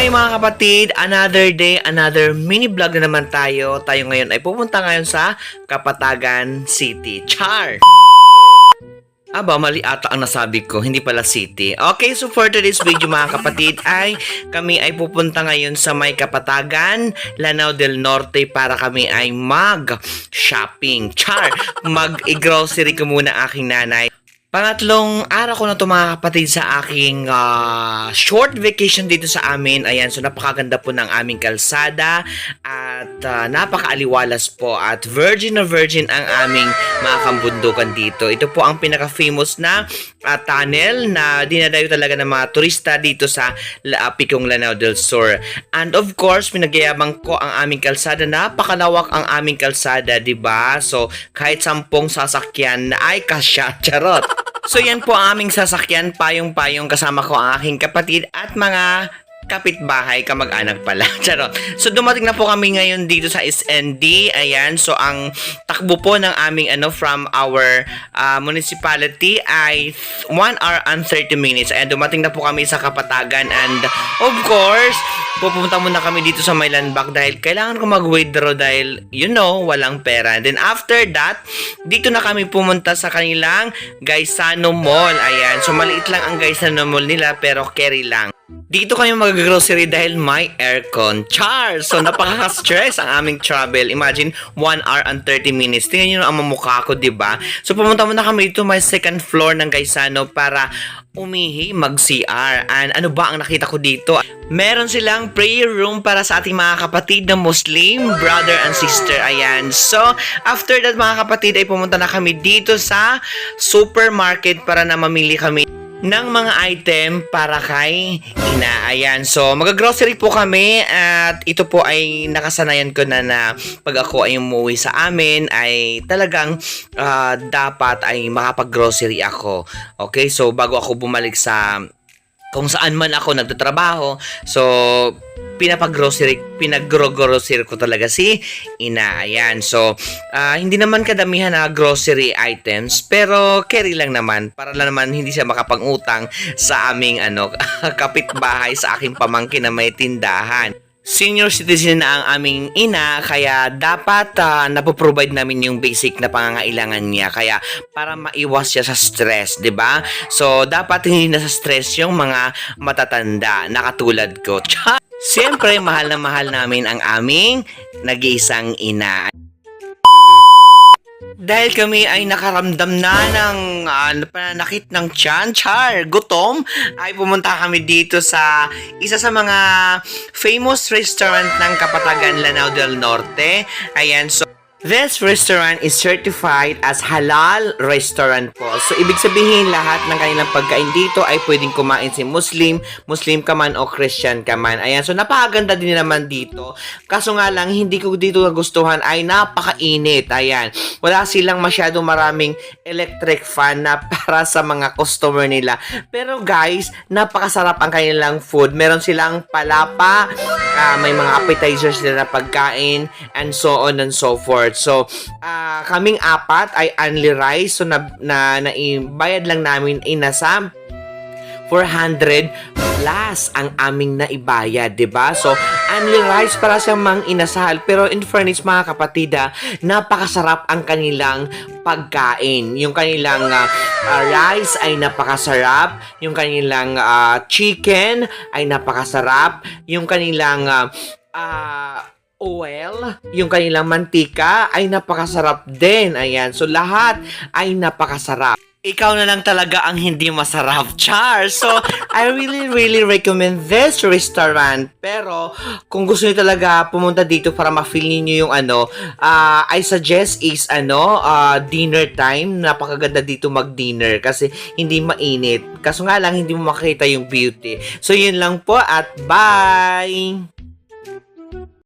Hi mga kapatid, another day, another mini vlog na naman tayo. Tayo ngayon ay pupunta ngayon sa Kapatagan City. Char! Aba, mali ata ang nasabi ko, hindi pala city. Okay, so for today's video mga kapatid ay kami ay pupunta ngayon sa may Kapatagan, Lanao del Norte para kami ay mag-shopping. Char! Mag-grocery ko muna aking nanay. Pangatlong araw ko na to mga kapatid sa aking ah, short vacation dito sa amin. Ayan, so napakaganda po ng aming kalsada at ah, napakaaliwalas po at virgin na virgin ang aming mga kambundukan dito. Ito po ang pinaka-famous na ah, tunnel na dinadayo talaga ng mga turista dito sa La- Picong Lanao del Sur. And of course, pinagyayabang ko ang aming kalsada. Napakalawak ang aming kalsada, 'di ba? So, kahit sampung sasakyan ay kasya. Charot. So yan po ang aming sasakyan, payong-payong kasama ko ang aking kapatid at mga kapitbahay, kamag-anak pala. Charot. So dumating na po kami ngayon dito sa SND. Ayan, so ang takbo po ng aming ano from our ah, municipality ay 1 hour and 30 minutes. Ayan, dumating na po kami sa Kapatagan and of course, pupunta muna kami dito sa may landback dahil kailangan ko mag-withdraw dahil you know, walang pera. Then after that, dito na kami pumunta sa kanilang Gaisano Mall. Ayan, so maliit lang ang Gaisano Mall nila pero carry lang. Dito kami mag-grocery dahil may aircon. Char! So, napaka-stress ang aming travel. Imagine, 1 hour and 30 minutes. Tingnan nyo ang mamukha ko, di ba? So, pumunta muna kami dito may second floor ng Gaisano para umihi, mag-CR. And ano ba ang nakita ko dito? Meron silang prayer room para sa ating mga kapatid na Muslim, brother and sister. Ayan. So, after that mga kapatid ay pumunta na kami dito sa supermarket para na mamili kami ng mga item para kay ina. Ayan. So, mag-grocery po kami at ito po ay nakasanayan ko na na pag ako ay umuwi sa amin ay talagang ah, dapat ay makapag-grocery ako. Okay? So, bago ako bumalik sa kung saan man ako nagtatrabaho. So, pinapag-grocery, pinag-grocery ko talaga si ina. Ayan. So, ah, hindi naman kadamihan na grocery items, pero carry lang naman para lang naman hindi siya makapangutang sa aming ano, kapitbahay sa aking pamangkin na may tindahan. Senior citizen na ang aming ina, kaya dapat uh, napoprovide namin yung basic na pangangailangan niya. Kaya para maiwas siya sa stress, 'di ba? So, dapat hindi na sa stress yung mga matatanda na katulad ko. Siyempre, mahal na mahal namin ang aming nag-iisang ina. Dahil kami ay nakaramdam na ng ah, pananakit ng tiyan, gutom, ay pumunta kami dito sa isa sa mga famous restaurant ng Kapatagan, Lanao del Norte. Ayan, so This restaurant is certified as halal restaurant po. So, ibig sabihin lahat ng kanilang pagkain dito ay pwedeng kumain si Muslim, Muslim ka man o Christian ka man. Ayan, so napakaganda din naman dito. Kaso nga lang, hindi ko dito nagustuhan ay napakainit. Ayan, wala silang masyadong maraming electric fan na para sa mga customer nila. Pero guys, napakasarap ang kanilang food. Meron silang palapa, ah, may mga appetizers sila na pagkain, and so on and so forth. So, ah, kaming apat ay only rice. So, na, na, naibayad lang namin inasam 400 plus ang aming naibayad, 'di ba? So, only rice para sa mang inasal. Pero in fairness mga kapatid, ah, napakasarap ang kanilang pagkain. Yung kanilang ah, rice ay napakasarap, yung kanilang ah, chicken ay napakasarap, yung kanilang ah, ah, oil, yung kanilang mantika ay napakasarap din. Ayan. So, lahat ay napakasarap. Ikaw na lang talaga ang hindi masarap, Char. So, I really, really recommend this restaurant. Pero, kung gusto niyo talaga pumunta dito para ma-feel niyo yung ano, ah, I suggest is ano, ah, dinner time. Napakaganda dito mag-dinner kasi hindi mainit. Kaso nga lang, hindi mo makita yung beauty. So, yun lang po at bye!